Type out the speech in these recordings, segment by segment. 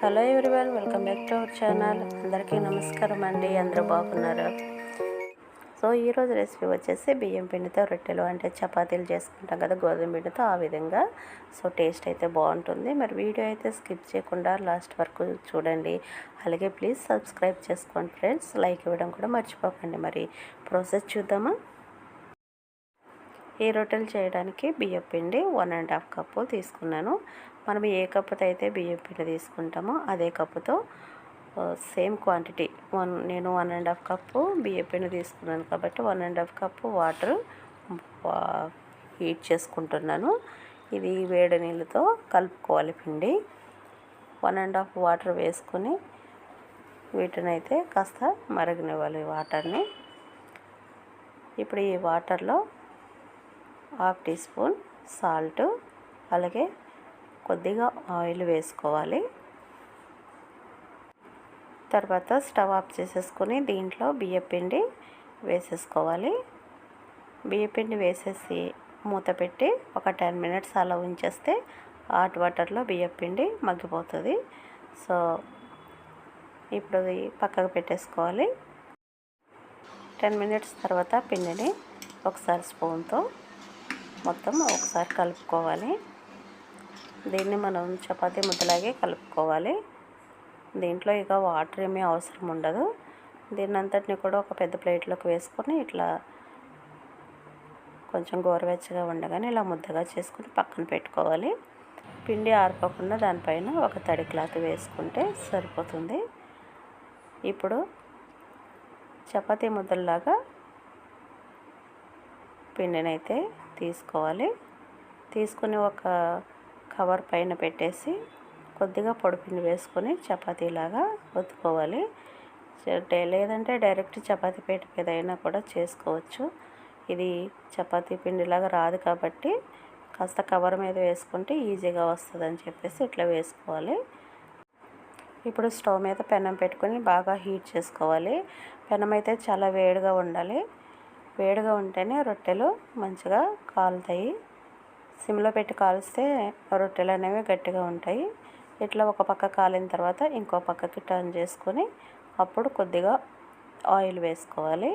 Hello everyone welcome back to our channel. అందరికీ నమస్కారం అండి. అందరూ బాగున్నారు? సో ఈరోజు రెసిపీ వచ్చేసి బియ్యం పిండితో రొట్టెలు అంటే చపాతీలు చేసుకుంటాం కదా గోధుమ పిండితో ఆ విధంగా. సో టేస్ట్ అయితే బాగుంటుంది. మరి వీడియో అయితే స్కిప్ చేయకుండా లాస్ట్ వరకు చూడండి. అలాగే ప్లీజ్ సబ్స్క్రైబ్ చేసుకోండి ఫ్రెండ్స్. లైక్ ఇవ్వడం కూడా మర్చిపోకండి. మరి ప్రాసెస్ చూద్దామా? ఈ రొట్టెలు చేయడానికి బియ్యం పిండి వన్ అండ్ హాఫ్ కప్పు తీసుకున్నాను. మనం ఏ కప్పుతో అయితే బియ్యం పిండి తీసుకుంటామో అదే కప్పుతో సేమ్ క్వాంటిటీ. వన్ నేను వన్ అండ్ హాఫ్ కప్పు బియ్యం పిండి తీసుకున్నాను కాబట్టి one and half cup water heat చేసుకుంటున్నాను. ఇది వేడి నీళ్ళతో కలుపుకోవాలి పిండి. వన్ అండ్ హాఫ్ వాటర్ వేసుకొని వీటిని అయితే కాస్త మరగనివ్వాలి వాటర్ని. ఇప్పుడు ఈ వాటర్లో హాఫ్ టీ స్పూన్ సాల్ట్ అలాగే కొద్దిగా ఆయిల్ వేసుకోవాలి. తర్వాత స్టవ్ ఆఫ్ చేసేసుకొని దీంట్లో బియ్యపిండి వేసేసుకోవాలి. బియ్యపిండి వేసేసి మూత పెట్టి ఒక టెన్ మినిట్స్ అలా ఉంచేస్తే హాట్ వాటర్లో బియ్యపిండి మగ్గిపోతుంది. సో ఇప్పుడు పక్కకు పెట్టేసుకోవాలి. టెన్ మినిట్స్ తర్వాత పిండిని ఒకసారి స్పూన్తో మొత్తం ఒకసారి కలుపుకోవాలి. దీన్ని మనం చపాతీ ముద్దలాగే కలుపుకోవాలి. దీంట్లో ఇక వాటర్ ఏమీ అవసరం ఉండదు. దీన్ని అంతటిని కూడా ఒక పెద్ద ప్లేట్లోకి వేసుకొని ఇట్లా కొంచెం గోరువెచ్చగా ఉండగానే ఇలా ముద్దగా చేసుకుని పక్కన పెట్టుకోవాలి. పిండి ఆరిపోకుండా దానిపైన ఒక తడి క్లాత్ వేసుకుంటే సరిపోతుంది. ఇప్పుడు చపాతీ ముద్దల్లాగా పిండినైతే తీసుకోవాలి. తీసుకుని ఒక కవర్ పైన పెట్టేసి కొద్దిగా పొడిపిండి వేసుకొని చపాతీలాగా ఒత్తుకోవాలి. లేదంటే డైరెక్ట్ చపాతీ పీట మీద అయినా కూడా చేసుకోవచ్చు. ఇది చపాతీ పిండిలాగా రాదు కాబట్టి కాస్త కవర్ మీద వేసుకుంటే ఈజీగా వస్తుందని చెప్పేసి ఇట్లా వేసుకోవాలి. ఇప్పుడు స్టవ్ మీద పెనం పెట్టుకొని బాగా హీట్ చేసుకోవాలి. పెనం అయితే చాలా వేడిగా ఉండాలి. వేడిగా ఉంటేనే రొట్టెలు మంచిగా కాలుతాయి. సిమ్లో పెట్టి కాలిస్తే రొట్టెలు అనేవి గట్టిగా ఉంటాయి. ఇట్లా ఒక పక్క కాలిన తర్వాత ఇంకో పక్కకి టర్న్ చేసుకొని అప్పుడు కొద్దిగా ఆయిల్ వేసుకోవాలి.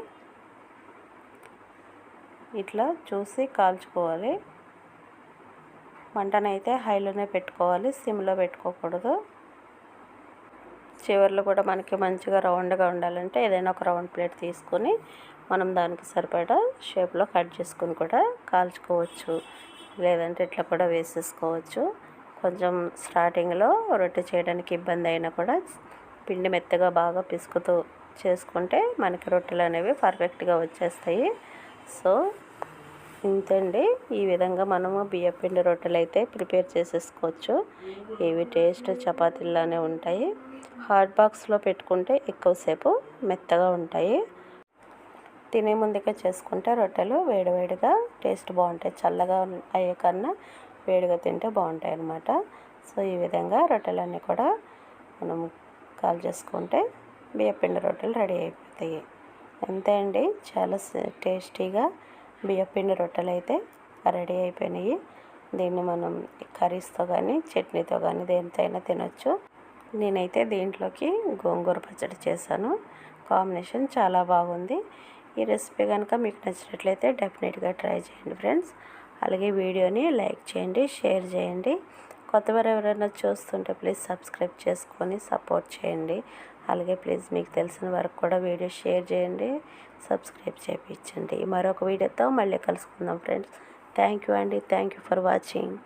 ఇట్లా చూసి కాల్చుకోవాలి. మంటనైతే హైలోనే పెట్టుకోవాలి. సిమ్లో పెట్టుకోకూడదు. చివర్లు కూడా మనకి మంచిగా రౌండ్గా ఉండాలంటే ఏదైనా ఒక రౌండ్ ప్లేట్ తీసుకొని మనం దానికి సరిపడా షేప్లో కట్ చేసుకుని కూడా కాల్చుకోవచ్చు. లేదంటే ఇట్లా కూడా వేసేసుకోవచ్చు. కొంచెం స్టార్టింగ్లో రొట్టె చేయడానికి ఇబ్బంది అయినా కూడా పిండి మెత్తగా బాగా పిసుకుతూ చేసుకుంటే మనకి రొట్టెలు అనేవి పర్ఫెక్ట్గా వచ్చేస్తాయి. సో ఇంతండి ఈ విధంగా మనము బియ్య పిండి రొట్టెలు అయితే ప్రిపేర్ చేసేసుకోవచ్చు. ఇవి టేస్ట్ చపాతీల్లానే ఉంటాయి. హాట్ బాక్స్లో పెట్టుకుంటే ఎక్కువసేపు మెత్తగా ఉంటాయి. తినే ముందుగా చేసుకుంటే రొట్టెలు వేడివేడిగా టేస్ట్ బాగుంటాయి. చల్లగా అయ్యే కన్నా వేడిగా తింటే బాగుంటాయి అన్నమాట. సో ఈ విధంగా రొట్టెలన్నీ కూడా మనం కాల్ చేసుకుంటే బియ్యపిండి రొట్టెలు రెడీ అయిపోతాయి. అంతే అండి. చాలా టేస్టీగా బియ్యపిండి రొట్టెలు అయితే రెడీ అయిపోయినాయి. దీన్ని మనం కర్రీస్తో కానీ చట్నీతో కానీ దేనితో అయినా తినొచ్చు. నేనైతే దీంట్లోకి గోంగూర పచ్చడి చేశాను. కాంబినేషన్ చాలా బాగుంది. ఈ రెసిపీ కనుక మీకు నచ్చినట్లయితే డెఫినెట్గా ట్రై చేయండి ఫ్రెండ్స్. అలాగే వీడియోని లైక్ చేయండి షేర్ చేయండి. కొత్తవారు ఎవరైనా చూస్తుంటే ప్లీజ్ సబ్స్క్రైబ్ చేసుకొని సపోర్ట్ చేయండి. అలాగే ప్లీజ్ మీకు తెలిసిన వరకు కూడా వీడియో షేర్ చేయండి సబ్స్క్రైబ్ చేయించండి మరొక వీడియోతో మళ్ళీ కలుసుకుందాం ఫ్రెండ్స్. థ్యాంక్ యూ అండి. Thank you for watching.